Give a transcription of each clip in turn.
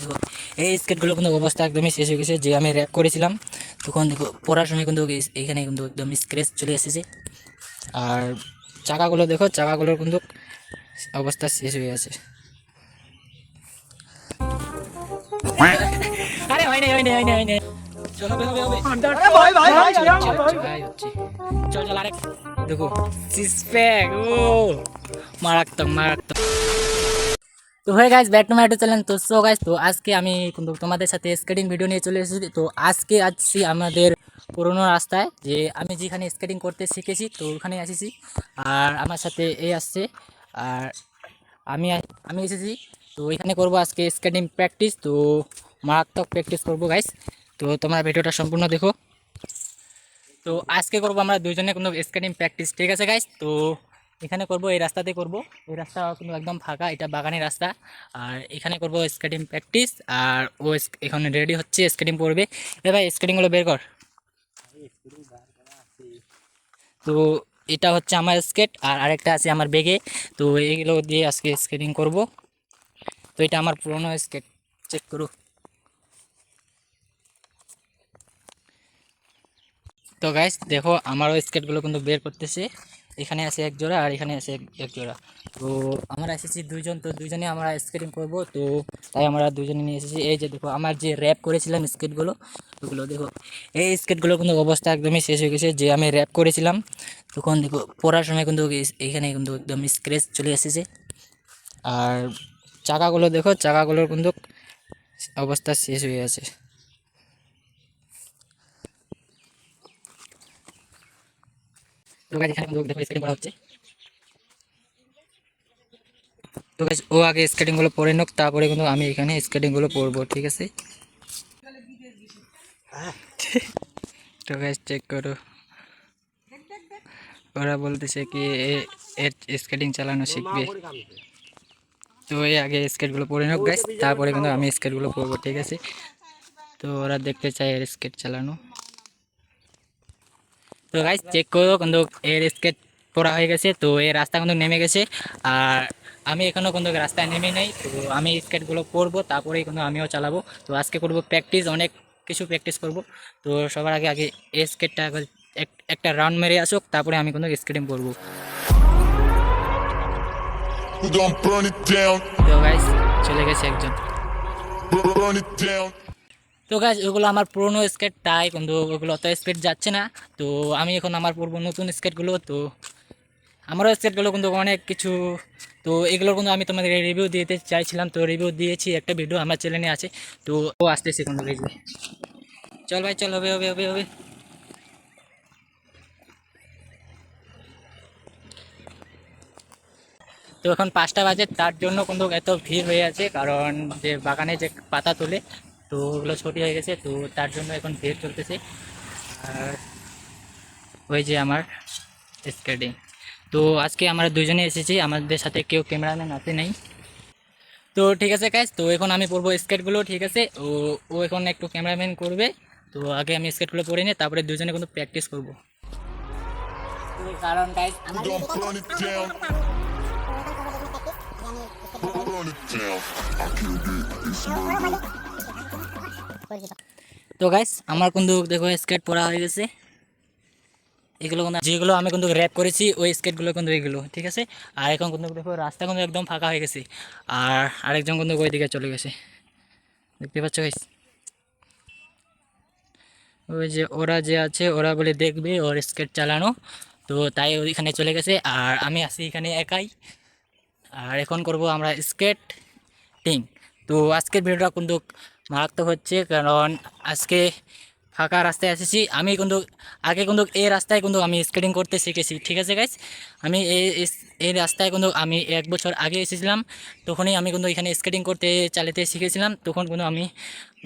দেখো এই স্কেটগুলো কিন্তু অবস্থা একদমই শেষ হয়ে গেছে যে আমি র্যাপ করেছিলাম তখন দেখো পড়ার সময় কিন্তু এইখানে কিন্তু একদম স্ক্রেচ চলে এসেছে। আর চাকাগুলো দেখো চাকাগুলোর কিন্তু অবস্থা শেষ হয়ে গেছে। আরে চলো চল চল আরেক দেখো সিক্স প্যাক ও। মারাত্মক মারাত্মক। তো হয়ে গাইজ ব্যাট টু চ্যানেল তো সো গাইজ তো আজকে আমি কিন্তু তোমাদের সাথে স্কেটিং ভিডিও নিয়ে চলে এসেছি। তো আজকে আসছি আমাদের পুরোনো রাস্তায়, যে আমি যেখানে স্কেটিং করতে শিখেছি, তো ওখানে এসেছি আর আমার সাথে এ আসছে, আর আমি আমি এসেছি। তো এখানে করব আজকে স্কেটিং প্র্যাকটিস তো মারাত্মক প্র্যাকটিস করব গাইজ তো তোমরা ভিডিওটা সম্পূর্ণ দেখো। তো আজকে করব আমরা দুজনে কোনো স্কেটিং প্র্যাকটিস ঠিক আছে গাইজ তো এখানে করব, এই রাস্তাতে করব। এই রাস্তা কিন্তু একদম ফাঁকা, এটা বাগানের রাস্তা। আর এখানে করব স্কেটিং প্র্যাকটিস আর ও এখানে রেডি হচ্ছে স্কেটিং পড়বে। এ ভাই স্কেটিংগুলো বের কর। তো এটা হচ্ছে আমার স্কেট আর আরেকটা আছে আমার বেগে তো এইগুলো দিয়ে আজকে স্কেটিং করব। তো এটা আমার পুরনো স্কেট চেক করো। তো গাইস দেখো, আমারও স্কেটগুলো কিন্তু বের করতেছে। এখানে আছে এক জোড়া আর এখানে আছে এক- জোড়া। তো আমরা এসেছি দুইজন, তো দুইজনে আমরা স্কেটিং করব। তো তাই আমরা দুজনে নিয়ে এসেছি। এই যে দেখো, আমার যে র্যাপ করেছিলাম স্কেটগুলো ওগুলো দেখো। এই স্কেটগুলো কিন্তু অবস্থা একদমই শেষ হয়ে গেছে। যে আমি র্যাপ করেছিলাম, তখন দেখো, পড়ার সময় কিন্তু এইখানে কিন্তু একদম স্ক্রেচ চলে এসেছে। আর চাকাগুলো দেখো, চাকাগুলোর কিন্তু অবস্থা শেষ হয়ে গেছে। তো দেখো স্কেটিং করা ও আগে স্কেটিংগুলো পরে নোক, তারপরে কিন্তু আমি এখানে স্কেটিংগুলো পরবো, ঠিক আছে? তো গাইজ চেক করো। ওরা বলতেছে কি এর স্কেটিং চালানো শিখবে। তো এই আগে স্কেটগুলো পরে নোক গাইজ তারপরে কিন্তু আমি স্কেটগুলো পরবো, ঠিক আছে? তো ওরা দেখতে চায় স্কেট চালানো। তো গাইজ চেক করো কিন্তু এর স্কেট পড়া হয়ে গেছে তো এই রাস্তা কিন্তু নেমে গেছে। আর আমি এখনও কিন্তু রাস্তায় নেমে নেই তো আমি স্কেটগুলো পরবো তারপরেই কিন্তু আমিও চালাবো। তো আজকে করব প্র্যাকটিস অনেক কিছু প্র্যাকটিস করব। তো সবার আগে আগে এই স্কেটটা এক- একটা রাউন্ড মেরে আসুক তারপরে আমি কিন্তু স্কেটিং করব। তো গাইজ চলে গেছে একজন. তো গাছ ওগুলো আমার পুরনো স্কেট তাই কিন্তু ওগুলো অত স্পিড যাচ্ছে না। তো আমি এখন আমার পূর্ব নতুন স্কেটগুলো তো আমারও স্কেটগুলো কিন্তু অনেক কিছু, তো এগুলোর কিন্তু আমি তোমাদের রিভিউ দিতে চাইছিলাম। তো রিভিউ দিয়েছি, একটা ভিডিও আমার চ্যানেলে আছে, তো ও আসতেছে কিন্তু চল ভাই, চল, হবে হবে হবে হবে। তো এখন পাঁচটা বাজে, তার জন্য কিন্তু এত ভিড় হয়ে আছে, কারণ যে বাগানে যে পাতা তোলে তো ওগুলো ছোটি হয়ে গেছে তো তার জন্য এখন ভিড় চলতেছে আর ওই যে আমার স্কেটিং তো আজকে আমরা দুজনে এসেছি আমাদের সাথে কেউ ক্যামেরাম্যান আছে নেই তো ঠিক আছে কাজ তো এখন আমি পরবো স্কেটগুলো ঠিক আছে ও ও এখন একটু ক্যামেরাম্যান করবে তো আগে আমি স্কেটগুলো পরে নিই তারপরে দুজনে কিন্তু প্র্যাকটিস করব কারণ গাইজ তো গাইস আমার কিন্তু দেখো স্কেট পরা হয়ে গেছে। এগুলো যেগুলো আমি কিন্তু র্যাপ করেছি, ওই স্কেটগুলো কিন্তু এগুলো, ঠিক আছে? আর এখন কিন্তু দেখো, রাস্তা কিন্তু একদম ফাঁকা হয়ে গেছে। আর আরেকজন কিন্তু ওই দিকে চলে গেছে। দেখতে পাচ্ছ গাইস ওই যে ওরা যে আছে, ওরা বলে দেখবে ওর স্কেট চালানো। তো তাই ওইখানে চলে গেছে, আর আমি আছি এখানে একাই। আর এখন করব আমরা স্কেট টিং তো আজকের ভিডিওটা কিন্তু মারাত্মক হচ্ছে, কারণ আজকে ফাঁকা রাস্তায় এসেছি। আমি কিন্তু, আগে কিন্তু এই রাস্তায় কিন্তু আমি স্কেটিং করতে শিখেছি, ঠিক আছে গাইস আমি এই, এই- রাস্তায় কিন্তু আমি এক বছর আগে এসেছিলাম, তখনই আমি কিন্তু এখানে স্কেটিং করতে চালাতে শিখেছিলাম, তখন কিন্তু আমি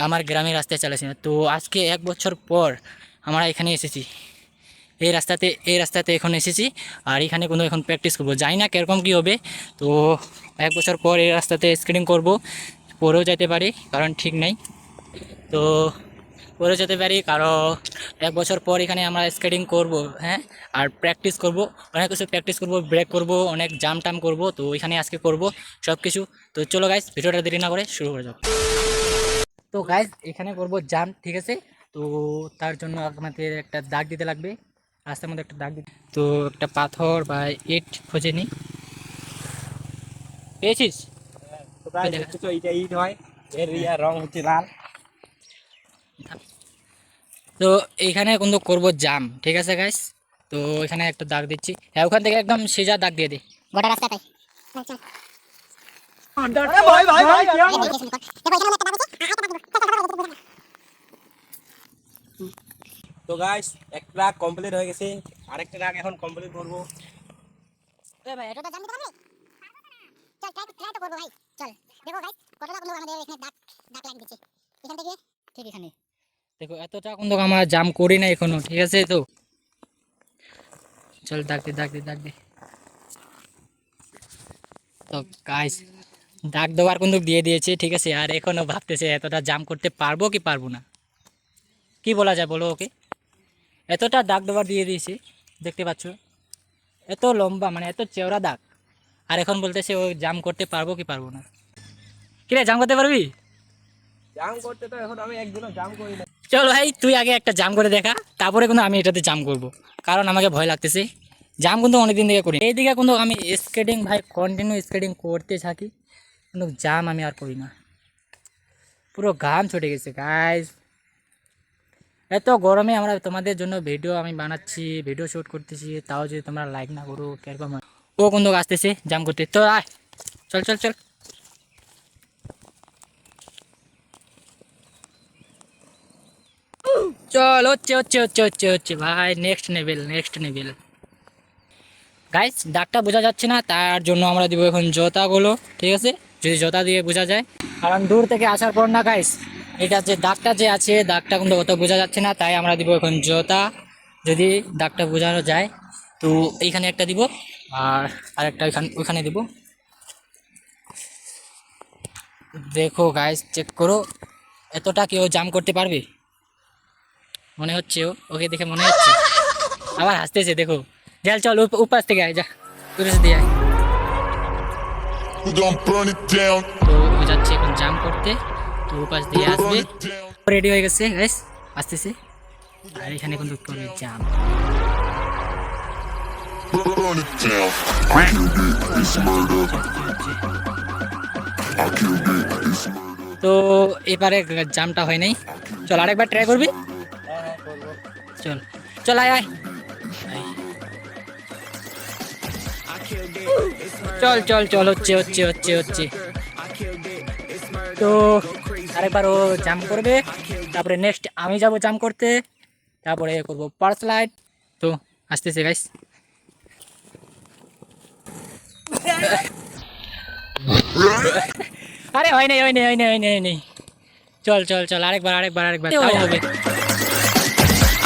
আমার গ্রামের রাস্তায় চালাইছিলাম তো আজকে এক বছর পর আমরা এখানে এসেছি। এই রাস্তাতে এই রাস্তাতে এখন এসেছি, আর এখানে কোনো এখন প্র্যাকটিস করব। জানি না কীরকম কী হবে, তো এক বছর পর এই রাস্তাতে স্কেটিং করব। পরেও যেতে পারি, কারণ ঠিক নেই। তো করে যেতে পারি, কারণ এক বছর পর এখানে আমরা স্কেটিং করব হ্যাঁ? আর প্র্যাকটিস করব, অনেক কিছু প্র্যাকটিস করব ব্রেক করব, অনেক জাম টাম করব, তো এখানে আজকে করব সব কিছু তো চলো গাইজ ভিডিওটা দেরি না করে শুরু করে যাও। তো গাইজ এখানে করব জাম ঠিক আছে? তো তার জন্য আমাদের একটা দাগ দিতে লাগবে, রাস্তার মধ্যে একটা দাগ দিতে। তো একটা পাথর বা ইট খুঁজে নিই পেয়েছিস? তো গাইস দেখা। এইটা ইট হয় এর ইয়ার রং হচ্ছে লাল তো এইখানে কিন্তু করব জাম ঠিক আছে গাইস তো এখানে একটা দাগ দিচ্ছি হ্যাঁ ওখান থেকে একদম সোজা দাগ দিয়ে দিই গোটা রাস্তাটাই ভাই ভাই ভাই তো গাইস একটা কমপ্লিট হয়ে গেছে আরেকটা রাগ এখন কমপ্লিট করব এটা তো জানতে পারবি চল ট্রাই ট্রাই তো করব ভাই চল দেখো ভাই কতটা আমাদের এখানে দাগ দাগ লাগিয়ে দিচ্ছে? এখান থেকে? ঠিক এখানে। দেখো এতটা কিন্তু আমরা জাম করি না এখনও, ঠিক আছে তো? চল দাগ দাগ দাগ তো গাইস দাগ দেওয়ার দিয়ে দিয়েছে, ঠিক আছে? আর এখনও ভাবতেছে এতটা জাম করতে পারব কি পারব না? কি বলা যায় বলো ওকে? এতটা দাগ দেওয়ার দিয়ে দিয়েছে, দেখতে পাচ্ছ? এত লম্বা মানে এত চেওড়া দাগ আর এখন বলতেছে ও জাম করতে পারব কি পারব না? কিরে জাম করতে পারবি? জাম করতে তো এখন আমি একদিনও জাম করি না। চল ভাই তুই আগে একটা জাম করে দেখা তারপরে কিন্তু আমি এটাতে জাম করব। কারণ আমাকে ভয় লাগতেছে। জাম কিন্তু অনেকদিন থেকে করি। এইদিকে কিন্তু আমি স্কেটিং ভাই কন্টিনিউ স্কেটিং করতে থাকি। কিন্তু জাম আমি আর করি না। পুরো ঘাম ছুটে গেছে গাইজ এত গরমে আমরা তোমাদের জন্য ভিডিও আমি বানাচ্ছি ভিডিও শ্যুট করতেছি। তাও যদি তোমরা লাইক না করো কীরকম ও কিন্তু আসতেছে জাম করতে। তো আয়। চল চল চল। চল, হচ্ছে হচ্ছে হচ্ছে হচ্ছে হচ্ছে। ভাই next level next level guys দাগটা বোঝা যাচ্ছে না, তার জন্য আমরা দিব এখন জোতাগুলো, ঠিক আছে? যদি জোতা দিয়ে বোঝা যায়। কারণ দূর থেকে আসার পর না গাইস এটা যে দাগটা যে আছে দাগটা কিন্তু অত বোঝা যাচ্ছে না, তাই আমরা দিব এখন জোতা। যদি দাগটা বোঝানো যায়, তো এইখানে একটা দিব, আর আরেকটা ওইখানে ওইখানে দিব। দেখো গাইস চেক করো, এতটা কেউ জাম করতে পারবে? মনে হচ্ছে ও ওকে দেখে মনে হচ্ছে। আবার হাসতেছে দেখো। চল চল উপাস থেকে আয় যা। দূরে দিয়ে আয়। তো ও যাচ্ছে এখন জাম করতে। তো উপাস দিয়ে আসবে. রেডি হয়ে গেছে গাইস আসতেছে। আর এখানে কিন্তু করবে জাম. তো এবারে জামটা হয় নাই। চল আরেকবার ট্রাই করব? চল চল আয় আয়। চল চল চল হচ্ছে হচ্ছে হচ্ছে হচ্ছে। তো আরেকবার ও জাম করবে। তারপরে নেক্সট আমি যাব জাম করতে। তারপরে করব পার্স লাইট তো আসতেছে গাইস আরে হয় নাই হয় নাই হয় নাই হয় নাই চল চল চল আরেকবার আরেকবার আরেকবার তাও হবে।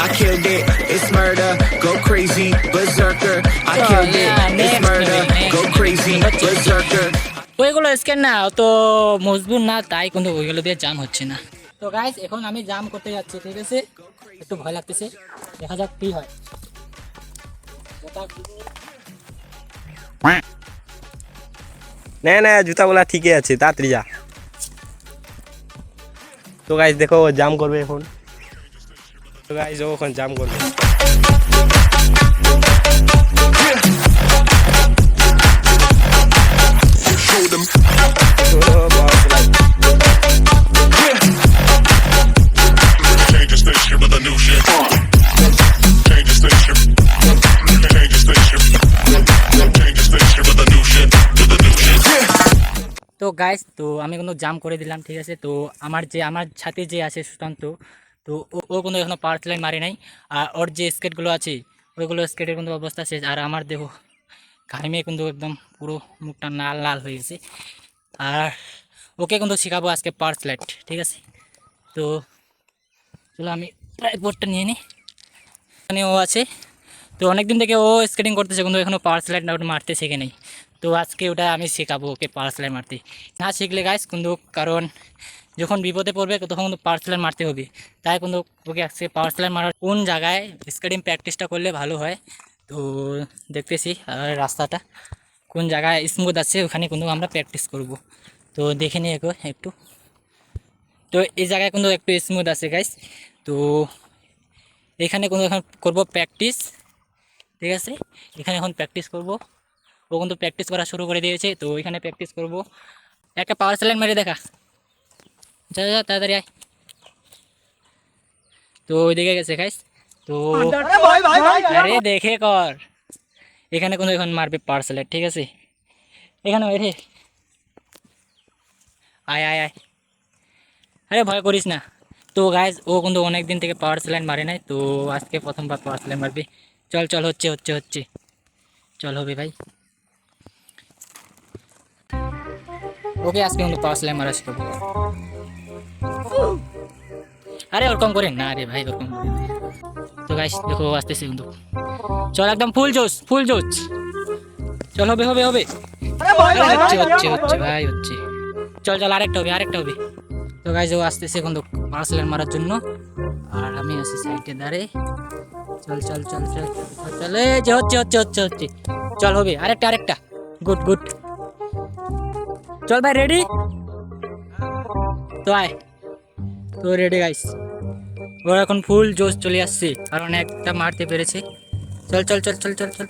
I killed it, it's murder, go crazy, berserker. I Oh, killed it, it's murder, go crazy, berserker. ওইগুলো স্ক্যান না অত মজবুত না তাই কিন্তু ওইগুলো দিয়ে জাম হচ্ছে না তো গাইস এখন আমি জাম করতে যাচ্ছি ঠিক আছে একটু ভয় লাগতেছে দেখা যাক কি হয় না না জুতাগুলা ঠিকই আছে তাড়াতাড়ি যা তো গাইস দেখো জাম করবে এখন তো গাইজ ওখানে জাম করবে। তো গাইস তো আমি কোনো জাম করে দিলাম, ঠিক আছে? তো আমার যে, আমার সাথে যে আছে সুশান্ত তো ও- কিন্তু এখনও পাওয়ার লাইন মারি নাই। আর ওর যে স্কেটগুলো আছে, ওইগুলো স্কেটের কিন্তু অবস্থা শেষ। আর আমার দেখো ঘামে কিন্তু একদম পুরো মুখটা লাল লাল হয়ে গেছে। আর ওকে কিন্তু শেখাবো আজকে পাওয়ার স্লাইড ঠিক আছে? তো চলো আমি বোর্ডটা নিয়ে নিই ও আছে। তো অনেক দিন থেকে ও স্কেটিং করতেছে, কিন্তু এখনও পাওয়ার স্লাইড মারতে শেখে নেই। তো আজকে ওটা আমি শেখাবো ওকে পাওয়ার মারতে। না শিখলে গাইস কিন্তু কারণ যখন বিপদে পড়বে তখন কিন্তু পাওয়ার মারতে হবে। তাই কিন্তু ওকে আজকে পাওয়ার মারার কোন জায়গায় স্কেটিং প্র্যাকটিসটা করলে ভালো হয়, তো দেখতেছি আর রাস্তাটা কোন জায়গায় স্মুথ আছে ওখানে কিন্তু আমরা প্র্যাকটিস করব। তো দেখে নিই একটু। তো এই জায়গায় কিন্তু একটু স্মুথ আছে গাইস তো এখানে কোনো এখন করব প্র্যাকটিস ঠিক আছে? এখানে এখন প্র্যাকটিস করব। ও কিন্তু প্র্যাকটিস করা শুরু করে দিয়েছে তো এখানে প্র্যাকটিস করব। একটা পাওয়ার স্যালাইন মেরে দেখা। যা যা তাড়াতাড়ি আয়। তো ওইদিকে গেছে খাইস তো আরে দেখে কর। এখানে কোনো এখন মারবে পাওয়ার স্যালাইন ঠিক আছে? এখানে ওই রে। আয় আয় আয়। আরে ভয় করিস না। তো গাইজ ও কিন্তু অনেক দিন থেকে পাওয়ার স্যালাইন মারে নাই তো আজকে প্রথমবার পাওয়ার স্যালাইন মারবে। চল চল হচ্ছে হচ্ছে হচ্ছে। চল হবে ভাই। ওকে আজকে কিন্তু পাওয়ার স্যালাইন মারা শিখাবো আরে ওরকম করেন না আরে ভাই ওরকম তো গাইস দেখো আসতেছে কিন্তু। চল একদম ফুল জোস ফুল জোস চল হবে হবে হবে। আরে হচ্ছে হচ্ছে হচ্ছে ভাই। হচ্ছে। চল চল আরেকটা হবে আরেকটা হবে। তো গাইজ ও আসতেছে কিন্তু পার্সেলের মারার জন্য। আর আমি আছি সাইডে দাঁড়ে। চল চল চল চল চল, চল যে হচ্ছে হচ্ছে হচ্ছে হচ্ছে। চল হবে আরেকটা আরেকটা। গুড গুড চল ভাই রেডি তো আয়। তো রেডি গাইস ওর এখন ফুল জোশ চলে আসছে, আর অনেকটা মারতে পেরেছে। চল চল চল চল চল চল,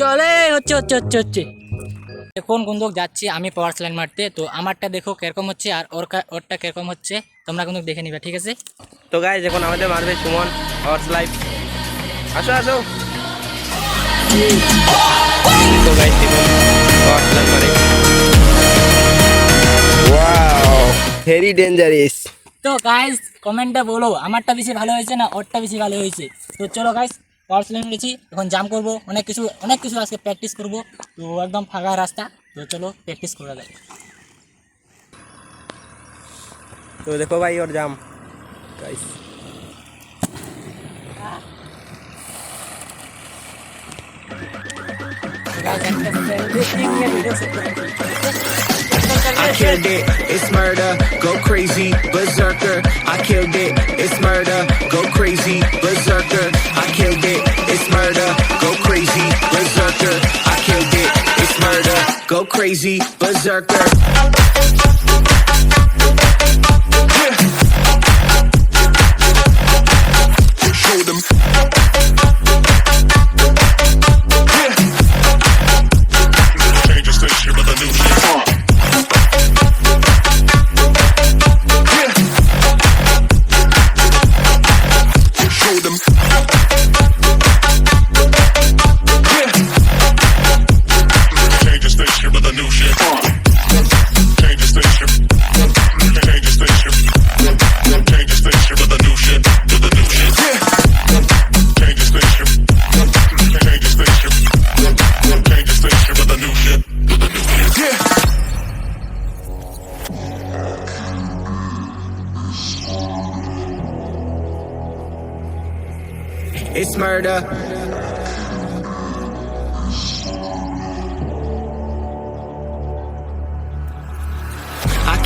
চলে। হচ্ছে হচ্ছে হচ্ছে হচ্ছে। কোন কুন্দক যাচ্ছি আমি পাওয়ার স্ল্যান মারতে। তো আমারটা দেখো কীরকম হচ্ছে, আর ওর ওরটা কীরকম হচ্ছে। তোমরা কিন্তু দেখে নিবে, ঠিক আছে? তো গাইজ এখন আমাদের মারবে সুমন পাওয়ার স্লাইড আসো আসো। তো গাইজ দেখুন পাওয়ার স্ল্যান মারে। ভেরি ডেঞ্জারাস তো গাইস কমেন্টে বলো আমারটা বেশি ভালো হয়েছে না ওরটা বেশি ভালো হয়েছে? তো চলো গাইস পাওয়ার স্লাইন মেরেছি এখন জাম করব অনেক কিছু অনেক কিছু আজকে প্র্যাকটিস করব তো একদম ফাঁকা রাস্তা তো চলো প্র্যাকটিস করা যায় তো দেখো ভাই ওর জাম গাইস guys, একটা। I killed it, it's murder, go crazy, berserker. I killed it, it's murder, go crazy, berserker. I killed it, it's murder, go crazy, berserker. I killed it, it's murder, go crazy, berserker. Show them.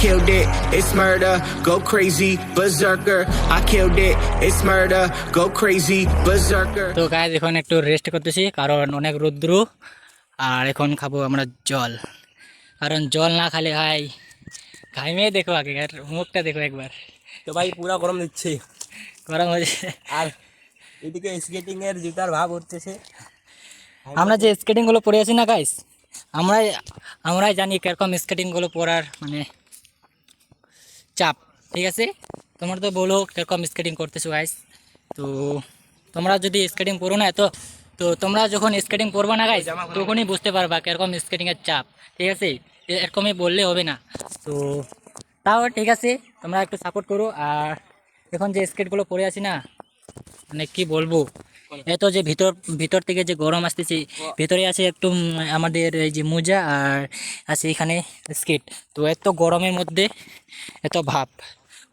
Killed it, it's murder, go crazy, berserker. I killed it, it's murder, go crazy, berserker. তো guys এখন একটু rest করতেছি কারণ অনেক রৌদ্র আর এখন খাব আমরা জল। কারণ জল না খালে ভাই ঘাইমে দেখো আগে আর মুখটা দেখো একবার। তো ভাই পুরা গরম দিচ্ছে। গরম হয়েছে আর এদিকে স্কেটিং এর জুতার ভাব উঠতেছে। আমরা যে স্কেটিংগুলো পরে আছি না গাইস আমরাই আমরাই জানি কীরকম স্কেটিংগুলো পরার মানে চাপ, ঠিক আছে? তোমরা তো বলো কীরকম স্কেটিং করতেছো গাইস তো তোমরা যদি স্কেটিং পড়ো না, তো তো তোমরা যখন স্কেটিং পরবা না গাইস তখনই বুঝতে পারবা কীরকম স্কেটিংয়ের চাপ, ঠিক আছে? এরকমই বললে হবে না। তো তাও ঠিক আছে, তোমরা একটু সাপোর্ট করো। আর এখন যে স্কেটগুলো পরে আছি না মানে কি বলব? এত যে ভিতর ভিতর থেকে যে গরম আসতেছে ভিতরে আছে একটু আমাদের এই যে মোজা আর আছে এখানে স্কিট। তো এত গরমের মধ্যে এত ভাব।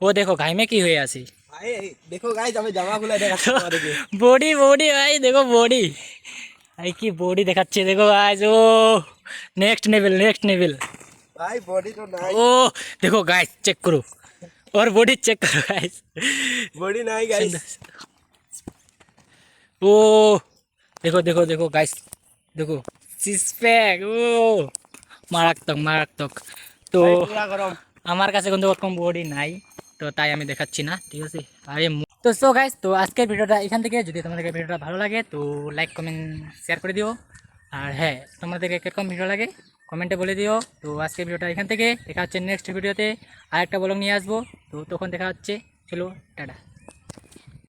ও দেখো ঘাইমে কি হয়ে আছে? দেখো গাইজ আমি জামা দেখাচ্ছি বডি বডি ভাই দেখো বডি এই কি বডি দেখাচ্ছে দেখো গাইস ও। নেক্সট লেভেল নেক্সট লেভেল ভাই বডি তো নাই। ও দেখো গাইস চেক করো। ওর বডি চেক করো গাইস বডি নাই গাইস ও দেখো দেখো দেখো গাইস দেখো সিক্স প্যাক ও মারাত্মক মারাত্মক। তো আমার কাছে কিন্তু ওরকম বডি নাই তো তাই আমি দেখাচ্ছি না ঠিক আছে? আরে তো সো গাইস তো আজকের ভিডিওটা এখান থেকে যদি তোমাদের ভিডিওটা ভালো লাগে তো লাইক কমেন্ট শেয়ার করে দিও। আর হ্যাঁ তোমাদেরকে কীরকম ভিডিও লাগে কমেন্টে বলে দিও। তো আজকের ভিডিওটা এখান থেকে দেখা হচ্ছে নেক্সট ভিডিওতে আরেকটা ব্লগ নিয়ে আসব। তো তখন দেখা হচ্ছে চলো টাটা।